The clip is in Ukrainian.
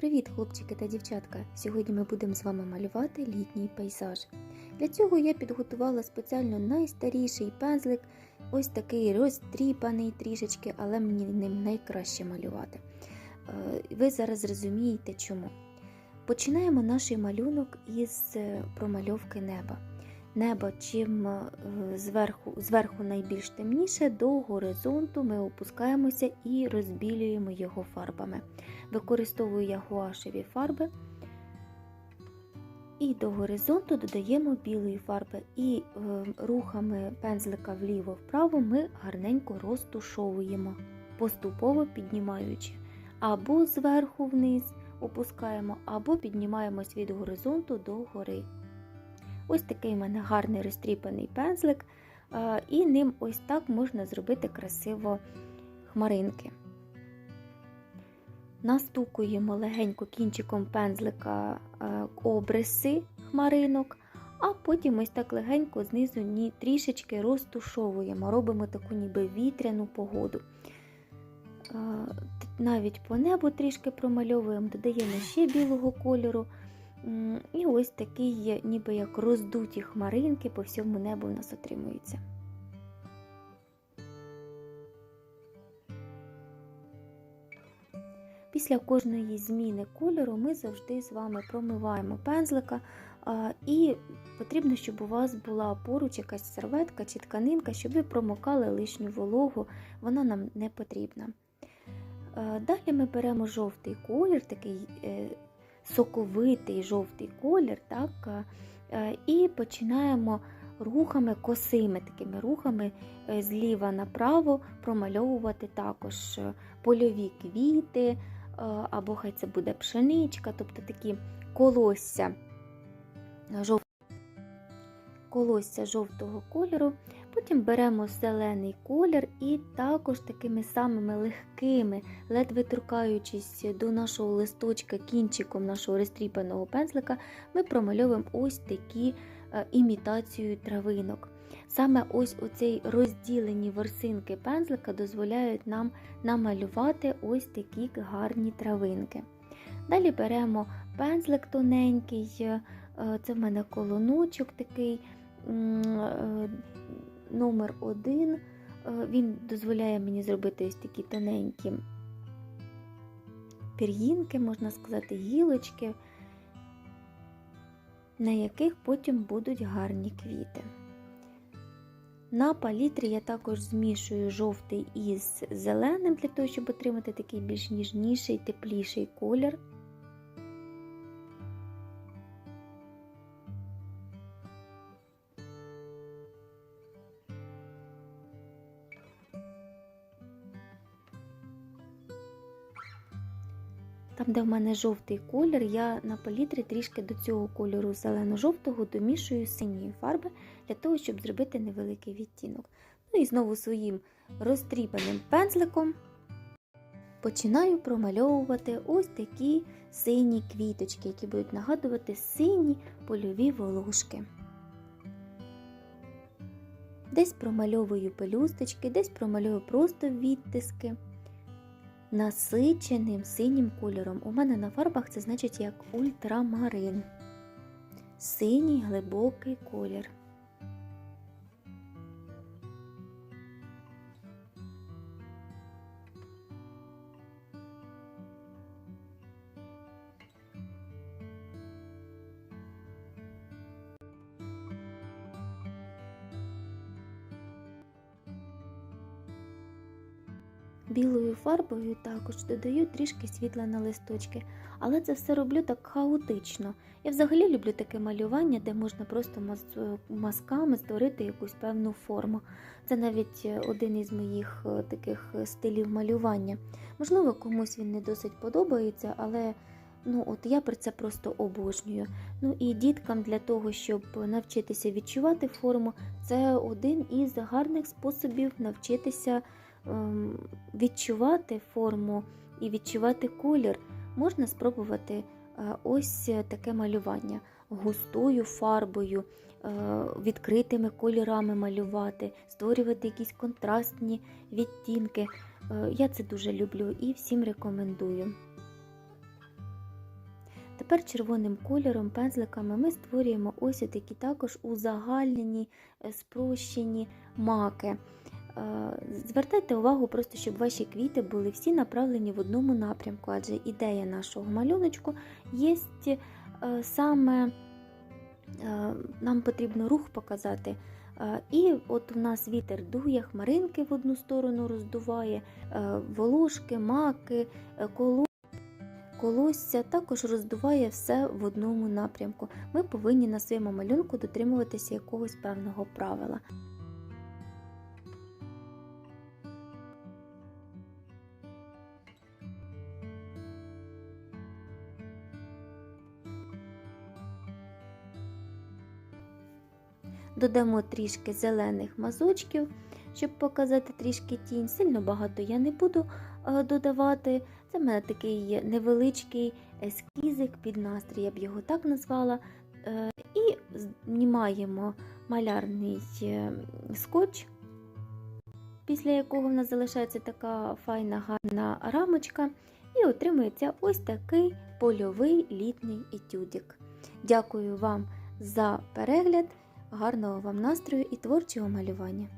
Привіт, хлопчики та дівчатка! Сьогодні ми будемо з вами малювати літній пейзаж. Для цього я підготувала спеціально найстаріший пензлик, ось такий розтріпаний трішечки, але мені ним найкраще малювати. Е, Ви зараз зрозумієте чому. Починаємо наш малюнок із е, промальовки неба. Небо чим е, зверху, зверху найбільш темніше, до горизонту ми опускаємося і розбілюємо його фарбами. Використовую я гуашеві фарби. І до горизонту додаємо білої фарби. І е, рухами пензлика вліво-вправо ми гарненько розтушовуємо, поступово піднімаючи. Або зверху вниз опускаємо, або піднімаємось від горизонту до гори. Ось такий у мене гарний розтріпаний пензлик, е, і ним ось так можна зробити красиво хмаринки. Настукуємо легенько кінчиком пензлика е, обриси хмаринок, а потім ось так легенько знизу трішечки розтушовуємо, робимо таку ніби вітряну погоду. Е, Навіть по небу трішки промальовуємо, додаємо ще білого кольору. І ось такі є, ніби як роздуті хмаринки по всьому небу у нас отримуються. Після кожної зміни кольору ми завжди з вами промиваємо пензлика, і потрібно, щоб у вас була поруч якась серветка чи тканинка, щоб ви промокали лишню вологу, вона нам не потрібна. Далі ми беремо жовтий колір, такий е, соковитий жовтий колір, так, е, і починаємо рухами, косими такими рухами е, зліва направо промальовувати також е, польові квіти, е, або хай це буде пшеничка, тобто такі колосся, жов... колосся жовтого кольору. Потім беремо зелений колір і також такими самими легкими, ледве торкаючись до нашого листочка кінчиком нашого розтріпаного пензлика, ми промальовуємо ось такі е, імітацію травинок. Саме ось оцей розділені ворсинки пензлика дозволяють нам намалювати ось такі гарні травинки. Далі беремо пензлик тоненький, е, це в мене колоночок такий е, номер один. Е, Він дозволяє мені зробити ось такі тоненькі пір'їнки, можна сказати, гілочки, на яких потім будуть гарні квіти. На палітрі я також змішую жовтий із зеленим, для того, щоб отримати такий більш ніжніший, тепліший колір. Там, де в мене жовтий колір, я на палітрі трішки до цього кольору зелено-жовтого домішую синьої фарби для того, щоб зробити невеликий відтінок. Ну і знову своїм розтріпаним пензликом починаю промальовувати ось такі сині квіточки, які будуть нагадувати сині польові волошки. Десь промальовую пелюсточки, десь промальовую просто відтиски насиченим синім кольором. У мене на фарбах це значить як ультрамарин. Синій глибокий колір. Білою фарбою також додаю трішки світла на листочки, але це все роблю так хаотично. Я взагалі люблю таке малювання, де можна просто маз- мазками створити якусь певну форму. Це навіть е, один із моїх е, таких стилів малювання. Можливо, комусь він не досить подобається, але ну, от я про це просто обожнюю. Ну і діткам для того, щоб навчитися відчувати форму, це один із гарних способів навчитися відчувати форму і відчувати колір, можна спробувати е, ось таке малювання густою фарбою, е, відкритими кольорами малювати, створювати якісь контрастні відтінки. Е, Я це дуже люблю і всім рекомендую. Тепер червоним кольором, пензликами ми створюємо ось такі також узагальнені, спрощені маки. Е, Звертайте увагу, просто щоб ваші квіти були всі направлені в одному напрямку, адже ідея нашого малюночку є е, саме е, нам потрібно рух показати. І от у нас вітер дує, хмаринки в одну сторону роздуває, волошки, маки, коло- колосся також роздуває все в одному напрямку. Ми повинні на своєму малюнку дотримуватися якогось певного правила. Додамо трішки зелених мазочків, щоб показати трішки тінь. Сильно багато я не буду е, додавати. Це в мене такий невеличкий ескізик під настрій, я б його так назвала. Е, І знімаємо малярний е, скотч, після якого в нас залишається така файна гарна рамочка. І отримується ось такий польовий літній етюдик. Дякую вам за перегляд. Гарного вам настрою і творчого малювання!